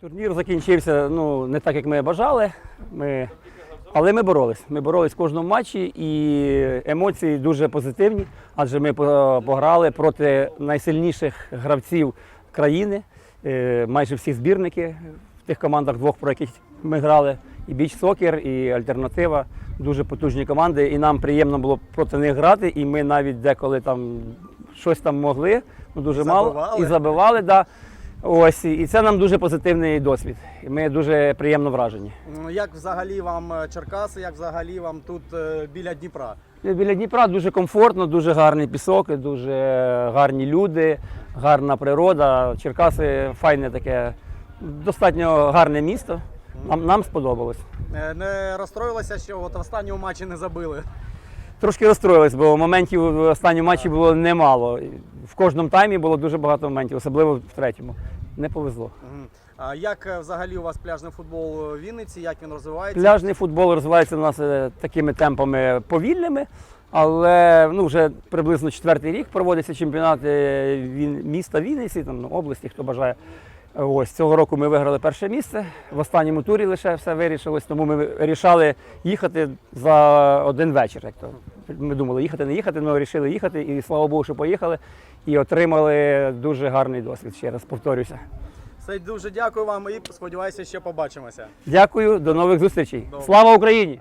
Турнір закінчився ну, не так, як ми бажали. Ми... Але ми боролись. Ми боролись в кожному матчі і емоції дуже позитивні, адже ми пограли проти найсильніших гравців країни, Е, майже всі збірники в тих командах двох, про яких ми грали. І біч сокер, і альтернатива. Дуже потужні команди. І нам приємно було проти них грати. І ми навіть деколи там щось там могли, ну дуже мало і забивали. Да. Ось і це нам дуже позитивний досвід. І Ми дуже приємно вражені. Ну, Як взагалі вам е, Черкаси, як взагалі вам тут е, біля Дніпра? Біля Дніпра дуже комфортно, дуже гарний пісок, дуже гарні люди, гарна природа. Черкаси файне таке, достатньо гарне місто. Нам, нам сподобалось. Е, Не розстроїлося, що от в останньому матчі не забили. Трошки розстроїлись, бо моментів в останньому матчі було немало. В кожному таймі було дуже багато моментів, особливо в третьому. Не повезло. А як е, взагалі у вас пляжний футбол в Вінниці? Як він розвивається? Пляжний футбол розвивається у нас е, такими темпами повільними, але ну, вже приблизно четвертий рік проводяться чемпіонати міста Вінниці, там, ну, області, хто бажає. Ось цього року ми виграли перше місце. В останньому турі лише все вирішилось, тому ми вирішали їхати за один вечір. Як то. Ми думали, їхати, не їхати, але вирішили їхати, і слава Богу, що поїхали. І отримали дуже гарний досвід. Ще раз повторюся. Все, дуже дякую вам і сподіваюся, ще побачимося. Дякую, до нових зустрічей. Добре. Слава Україні!